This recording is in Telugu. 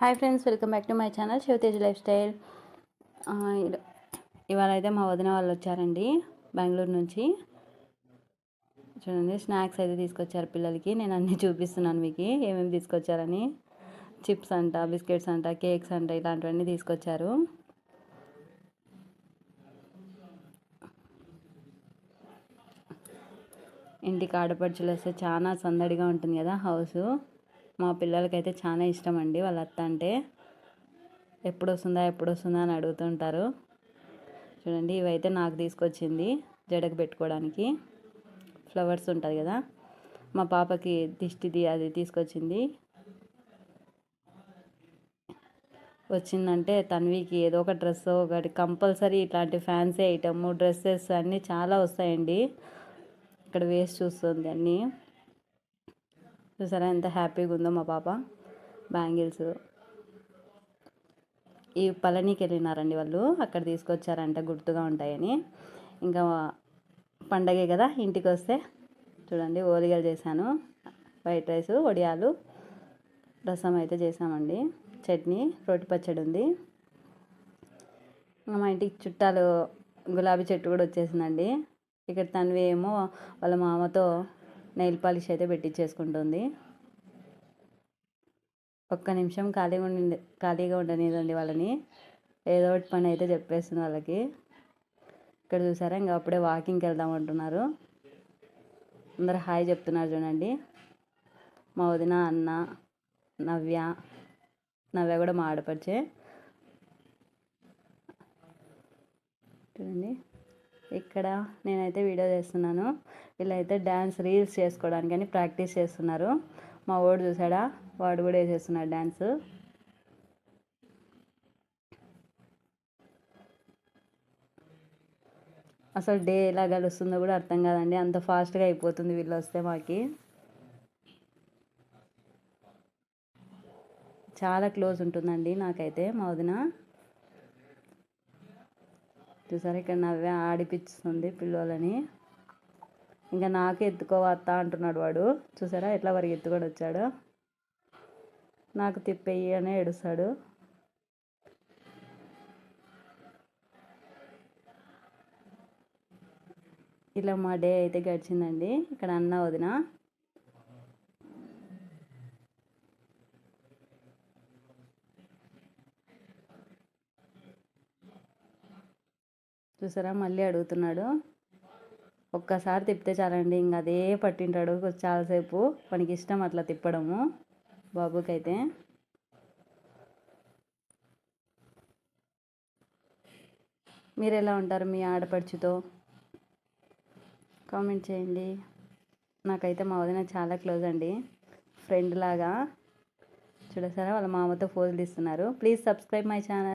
Hi friends welcome back to my channel Shivatej lifestyle. ఇవాళ అయితే మా వదిన వాళ్ళు వచ్చారండి బెంగళూరు నుంచి. చూడండి స్నాక్స్ అయితే తీసుకొచ్చారు పిల్లలకి నేను అన్నీ చూపిస్తున్నాను మీకు ఏమేమి తీసుకొచ్చారని. చిప్స్ అంట బిస్కెట్స్ అంట కేక్స్ అంట ఇలాంటివన్నీ తీసుకొచ్చారు. ఇంటికి ఆడపడుచులు వస్తే చాలా సందడిగా ఉంటుంది కదా హౌస్. మా పిల్లలకైతే చాలా ఇష్టం అండి వాళ్ళ అత్త అంటే. ఎప్పుడు వస్తుందా ఎప్పుడు వస్తుందా అని అడుగుతుంటారు. చూడండి ఇవైతే నాకు తీసుకొచ్చింది జడకు పెట్టుకోవడానికి. ఫ్లవర్స్ ఉంటుంది కదా. మా పాపకి దిష్టిది అది తీసుకొచ్చింది. వచ్చిందంటే తన్వికి ఏదో ఒక డ్రెస్ ఒకటి కంపల్సరీ ఇట్లాంటి ఫ్యాన్సీ ఐటమ్ డ్రెస్సెస్ అన్నీ చాలా వస్తాయండి. ఇక్కడ వేస్ట్ చూస్తుంది అన్నీ. చూసారా ఎంత హ్యాపీగా ఉందో మా పాప బ్యాంగిల్స్. ఈ పళనికి వెళ్ళినారండి వాళ్ళు అక్కడ తీసుకొచ్చారంట గుర్తుగా ఉంటాయని. ఇంకా పండగే కదా ఇంటికి వస్తే. చూడండి ఓలిగలు చేశాను వైట్ రైస్ వడియాలు రసం అయితే చేసామండి చట్నీ రోటి పచ్చడి ఉంది. మా ఇంటికి చుట్టాలు గులాబీ చెట్టు కూడా వచ్చేసిందండి. ఇక్కడ తనవి ఏమో వాళ్ళ మామతో నెయిల్ పాలిష్ అయితే పెట్టించేసుకుంటుంది ఒక్క నిమిషం ఖాళీగా ఉండి ఖాళీగా ఉండనిదండి వాళ్ళని. ఏదో ఒకటి పని అయితే చెప్పేస్తుంది వాళ్ళకి. ఇక్కడ చూసారా? ఇంకా అప్పుడే వాకింగ్కి వెళ్దాం అంటున్నారు. అందరు హాయ్ చెప్తున్నారు చూడండి. మా వదిన అన్న నవ్య నవ్య కూడా మా ఆడపడిచే. చూడండి. ఇక్కడ నేనైతే వీడియో చేస్తున్నాను. వీళ్ళైతే డ్యాన్స్ రీల్స్ చేసుకోవడానికి అని ప్రాక్టీస్ చేస్తున్నారు. మా వాడు చూసాడా? వాడు కూడా వేసేస్తున్నాడు డ్యాన్స్ అసలు డే ఎలా గడుస్తుందో కూడా అర్థం కాదండి. అంత ఫాస్ట్గా అయిపోతుంది వీళ్ళు వస్తే మాకి. చాలా క్లోజ్ ఉంటుందండి నాకైతే మా వదిన. చూసారా ఇక్కడ నవ్వే ఆడిపిస్తుంది పిల్లలని. ఇంకా నాకే ఎత్తుకోవత్తా అంటున్నాడు వాడు. చూసారా? ఎట్లా వారికి ఎత్తుకొని వచ్చాడు? నాకు తిప్పేయి అనే ఏడుస్తాడు. ఇలా మా డే అయితే గడిచిందండి. ఇక్కడ అన్న వదిన. చూసారా? మళ్ళీ అడుగుతున్నాడు. ఒక్కసారి తిప్పితే చాలండి. ఇంక అదే పట్టింటాడు చాలాసేపు. మనకి ఇష్టం అట్లా తిప్పడము బాబుకైతే. మీరు ఎలా ఉంటారు మీ ఆడపడుచుతో? కామెంట్ చేయండి. నాకైతే మా వదిన చాలా క్లోజ్ అండి. ఫ్రెండ్ లాగా. చూడసారా? వాళ్ళ మామతో ఫోజులు ఇస్తున్నారు ప్లీజ్ సబ్స్క్రైబ్ మై ఛానల్.